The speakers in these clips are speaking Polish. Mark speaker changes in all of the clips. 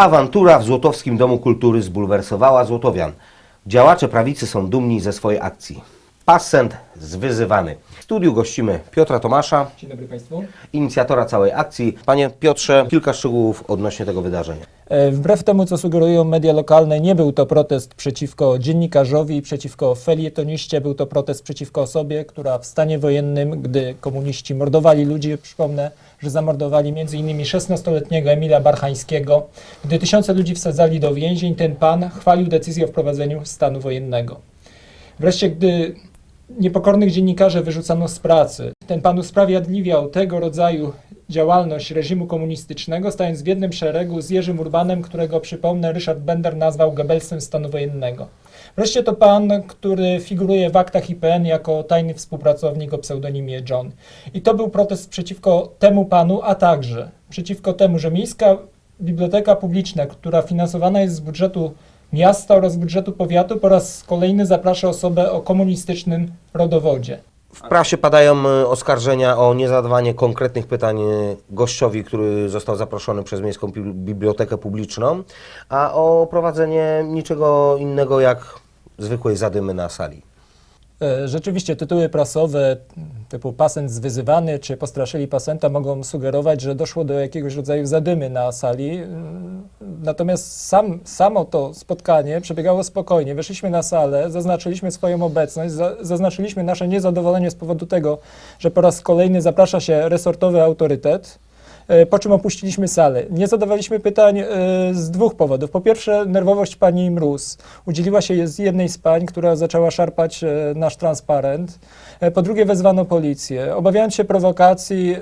Speaker 1: Awantura w Złotowskim Domu Kultury zbulwersowała Złotowian. Działacze prawicy są dumni ze swojej akcji. Passent zwyzywany. W studiu gościmy Piotra Tomasza,
Speaker 2: Dzień dobry Państwu.
Speaker 1: inicjatora całej akcji. Panie Piotrze, kilka szczegółów odnośnie tego wydarzenia.
Speaker 2: E, Wbrew temu, co sugerują media lokalne, nie był to protest przeciwko dziennikarzowi, przeciwko felietoniście, był to protest przeciwko osobie, która w stanie wojennym, gdy komuniści mordowali ludzi, przypomnę, że zamordowali m.in. 16-letniego Emila Barchańskiego, gdy tysiące ludzi wsadzali do więzień, ten pan chwalił decyzję o wprowadzeniu stanu wojennego. Wreszcie, gdy niepokornych dziennikarzy wyrzucano z pracy, ten pan usprawiedliwiał tego rodzaju działalność reżimu komunistycznego, stając w jednym szeregu z Jerzym Urbanem, którego, przypomnę, Ryszard Bender nazwał Goebbelsem stanu wojennego. Wreszcie to pan, który figuruje w aktach IPN jako tajny współpracownik o pseudonimie John. I to był protest przeciwko temu panu, a także przeciwko temu, że Miejska Biblioteka Publiczna, która finansowana jest z budżetu miasta oraz budżetu powiatu, po raz kolejny zaprasza osobę o komunistycznym rodowodzie.
Speaker 1: W prasie padają e, oskarżenia o niezadawanie konkretnych pytań e, gościowi, który został zaproszony przez Miejską Bibli- Bibliotekę Publiczną, a o prowadzenie niczego innego jak zwykłej zadymy na sali.
Speaker 2: E, Rzeczywiście tytuły prasowe typu pasent zwyzywany czy postraszyli pasenta mogą sugerować, że doszło do jakiegoś rodzaju zadymy na sali. Natomiast sam, samo to spotkanie przebiegało spokojnie. Weszliśmy na salę, zaznaczyliśmy swoją obecność, za, zaznaczyliśmy nasze niezadowolenie z powodu tego, że po raz kolejny zaprasza się resortowy autorytet. E, Po czym opuściliśmy salę. Nie zadawaliśmy pytań e, z dwóch powodów. Po pierwsze, nerwowość pani Mróz. Udzieliła się z jednej z pań, która zaczęła szarpać e, nasz transparent. Po drugie, wezwano policję. Obawiając się prowokacji,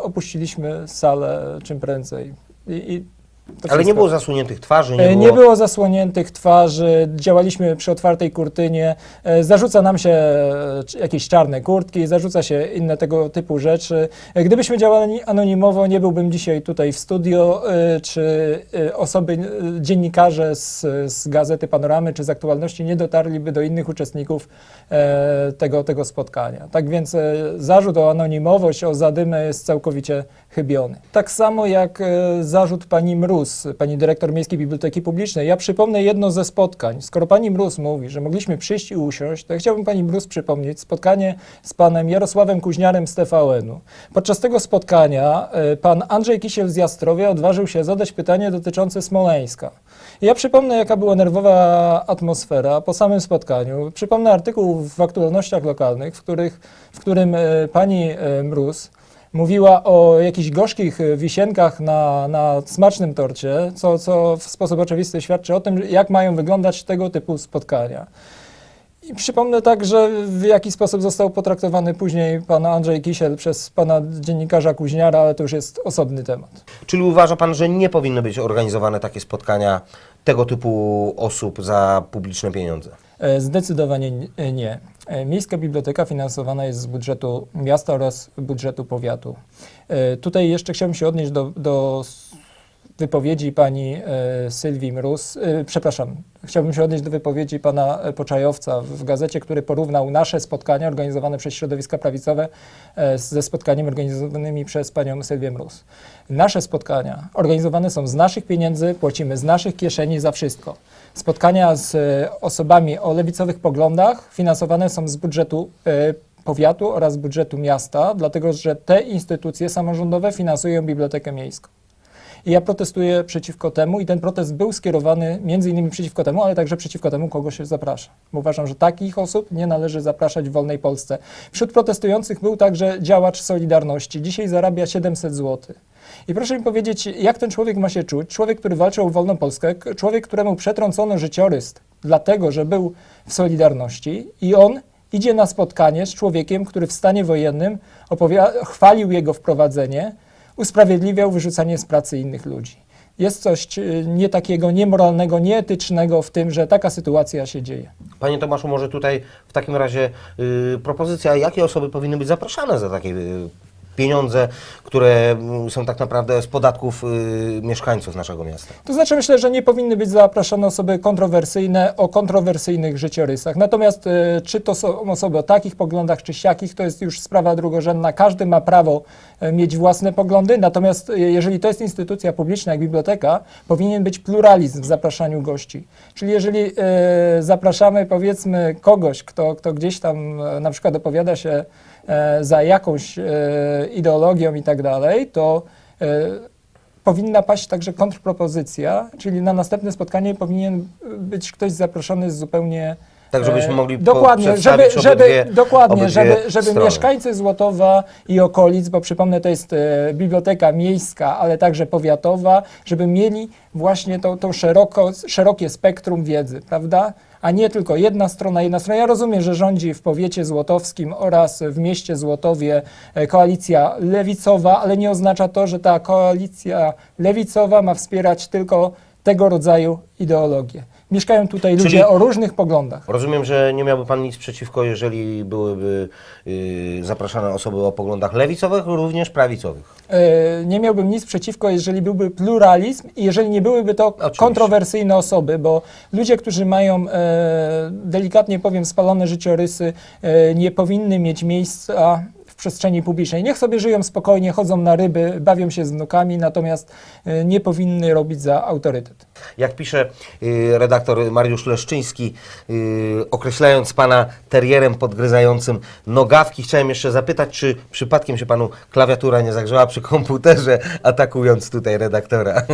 Speaker 2: opuściliśmy salę czym prędzej. I, i
Speaker 1: Ale nie
Speaker 2: wszystko.
Speaker 1: było zasuniętych twarzy, nie
Speaker 2: E,
Speaker 1: było...
Speaker 2: Nie było zasłoniętych twarzy, działaliśmy przy otwartej kurtynie. E, Zarzuca nam się e, jakieś czarne kurtki, zarzuca się inne tego typu rzeczy. Gdybyśmy działali anonimowo, nie byłbym dzisiaj tutaj w studio, czy osoby, dziennikarze z, z gazety Panoramy czy z aktualności nie dotarliby do innych uczestników tego, tego spotkania. Tak więc zarzut o anonimowość, o zadymę jest całkowicie chybiony. Tak samo jak zarzut pani Mróz, pani dyrektor Miejskiej Biblioteki Publicznej. Ja przypomnę jedno ze spotkań. Skoro pani Mróz mówi, że mogliśmy przyjść i usiąść, to ja chciałbym pani Mróz przypomnieć spotkanie z panem Jarosławem Kuźniarem z TVN-u. Podczas tego spotkania e, pan Andrzej Kisiel z Jastrowia odważył się zadać pytanie dotyczące Smoleńska. Ja przypomnę, jaka była nerwowa atmosfera po samym spotkaniu. Przypomnę artykuł w aktualnościach lokalnych, w, których, w którym e, pani e, Mróz mówiła o jakichś gorzkich e, wisienkach na, na smacznym torcie, co, co w sposób oczywisty świadczy o tym, jak mają wyglądać tego typu spotkania. I przypomnę także, w jaki sposób został potraktowany później pan Andrzej Kisiel przez pana dziennikarza Kuźniara, ale to już jest osobny temat.
Speaker 1: Czyli uważa Pan, że nie powinny być organizowane takie spotkania tego typu osób za publiczne pieniądze?
Speaker 2: E, Zdecydowanie n- nie. E, Miejska biblioteka finansowana jest z budżetu miasta oraz budżetu powiatu. E, Tutaj jeszcze chciałbym się odnieść do, do wypowiedzi pani e, Sylwii Mróz, e, przepraszam, chciałbym się odnieść do wypowiedzi pana e, Poczajowca w gazecie, który porównał nasze spotkania organizowane przez środowiska prawicowe ze spotkaniami organizowanymi przez panią Sylwię Mróz. Nasze spotkania organizowane są z naszych pieniędzy, płacimy z naszych kieszeni za wszystko. Spotkania z osobami o lewicowych poglądach finansowane są z budżetu powiatu oraz budżetu miasta, dlatego że te instytucje samorządowe finansują bibliotekę miejską. I ja protestuję przeciwko temu i ten protest był skierowany między innymi przeciwko temu, ale także przeciwko temu, kogo się zaprasza. Bo uważam, że takich osób nie należy zapraszać w wolnej Polsce. Wśród protestujących był także działacz Solidarności. Dzisiaj zarabia 700 zł. I proszę mi powiedzieć, jak ten człowiek ma się czuć? Człowiek, który walczył o wolną Polskę, człowiek, któremu przetrącono życiorys dlatego, że był w Solidarności i on idzie na spotkanie z człowiekiem, który w stanie wojennym chwalił jego wprowadzenie, usprawiedliwiał wyrzucanie z pracy innych ludzi. Jest coś y, nie takiego niemoralnego, nieetycznego w tym, że taka sytuacja się dzieje.
Speaker 1: Panie Tomaszu, może tutaj w takim razie y, propozycja, jakie osoby powinny być zapraszane za takie y, pieniądze, które mm, są tak naprawdę z podatków y, mieszkańców naszego miasta.
Speaker 2: To znaczy myślę, że nie powinny być zapraszane osoby kontrowersyjne o kontrowersyjnych życiorysach. Natomiast e, czy to są osoby o takich poglądach, czy siakich, to jest już sprawa drugorzędna. Każdy ma prawo e, mieć własne poglądy, natomiast e, jeżeli to jest instytucja publiczna jak biblioteka, powinien być pluralizm w zapraszaniu gości. Czyli jeżeli e, zapraszamy powiedzmy kogoś, kto, kto gdzieś tam e, na przykład opowiada się za jakąś e, ideologią i tak dalej, to e, powinna paść także kontrpropozycja, czyli na następne spotkanie powinien być ktoś zaproszony z zupełnie.
Speaker 1: Tak, żebyśmy
Speaker 2: e,
Speaker 1: mogli
Speaker 2: dokładnie, żeby, żeby,
Speaker 1: obydwie-
Speaker 2: dokładnie,
Speaker 1: obydwie
Speaker 2: żeby, żeby
Speaker 1: strony.
Speaker 2: mieszkańcy Złotowa i okolic, bo przypomnę, to jest e, biblioteka miejska, ale także powiatowa, żeby mieli właśnie to, to szeroko, szerokie spektrum wiedzy, prawda? A nie tylko jedna strona, jedna strona. Ja rozumiem, że rządzi w powiecie złotowskim oraz w mieście Złotowie e, koalicja lewicowa, ale nie oznacza to, że ta koalicja lewicowa ma wspierać tylko tego rodzaju ideologię. Mieszkają tutaj
Speaker 1: Czyli-
Speaker 2: ludzie o różnych poglądach.
Speaker 1: Rozumiem, że nie miałby Pan nic przeciwko, jeżeli byłyby y, zapraszane osoby o poglądach lewicowych, również prawicowych.
Speaker 2: E, nie miałbym nic przeciwko, jeżeli byłby pluralizm i jeżeli nie byłyby to
Speaker 1: Oczywiście.
Speaker 2: kontrowersyjne osoby, bo ludzie, którzy mają, e, delikatnie powiem, spalone życiorysy, e, nie powinny mieć miejsca przestrzeni publicznej. Niech sobie żyją spokojnie, chodzą na ryby, bawią się z wnukami, natomiast e, nie powinny robić za autorytet.
Speaker 1: Jak pisze y, redaktor Mariusz Leszczyński, y, określając Pana terierem podgryzającym nogawki, chciałem jeszcze zapytać, czy przypadkiem się Panu klawiatura nie zagrzała przy komputerze, atakując tutaj redaktora.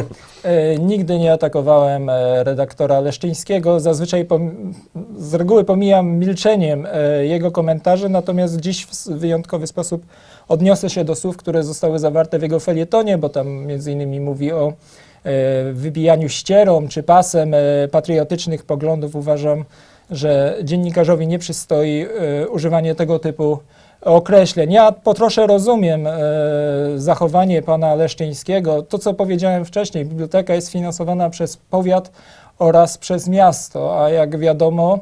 Speaker 2: E, Nigdy nie atakowałem e, redaktora Leszczyńskiego. Zazwyczaj z reguły pomijam milczeniem e, jego komentarzy, natomiast dziś w wyjątkowy sposób odniosę się do słów, które zostały zawarte w jego felietonie, bo tam między innymi mówi o e, wybijaniu ścierą czy pasem e, patriotycznych poglądów. Uważam, że dziennikarzowi nie przystoi e, używanie tego typu określeń. Ja po trosze rozumiem e, zachowanie pana Leszczyńskiego. To, co powiedziałem wcześniej, biblioteka jest finansowana przez powiat oraz przez miasto, a jak wiadomo,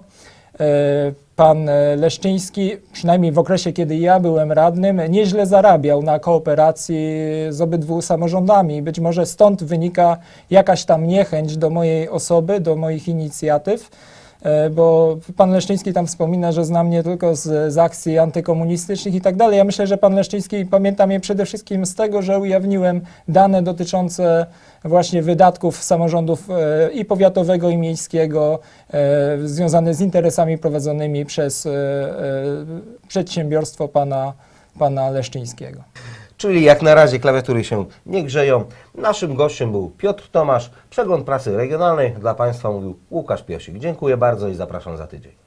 Speaker 2: e, pan e, Leszczyński, przynajmniej w okresie, kiedy ja byłem radnym, nieźle zarabiał na kooperacji z obydwu samorządami. Być może stąd wynika jakaś tam niechęć do mojej osoby, do moich inicjatyw. E, bo pan Leszczyński tam wspomina, że zna mnie tylko z, z akcji antykomunistycznych i tak dalej. Ja myślę, że pan Leszczyński pamięta mnie przede wszystkim z tego, że ujawniłem dane dotyczące właśnie wydatków samorządów e, i powiatowego, i miejskiego e, związane z interesami prowadzonymi przez przedsiębiorstwo pana, pana Leszczyńskiego.
Speaker 1: Czyli jak na razie klawiatury się nie grzeją. Naszym gościem był Piotr Tomasz, przegląd prasy regionalnej. Dla Państwa mówił Łukasz Piosik. Dziękuję bardzo i zapraszam za tydzień.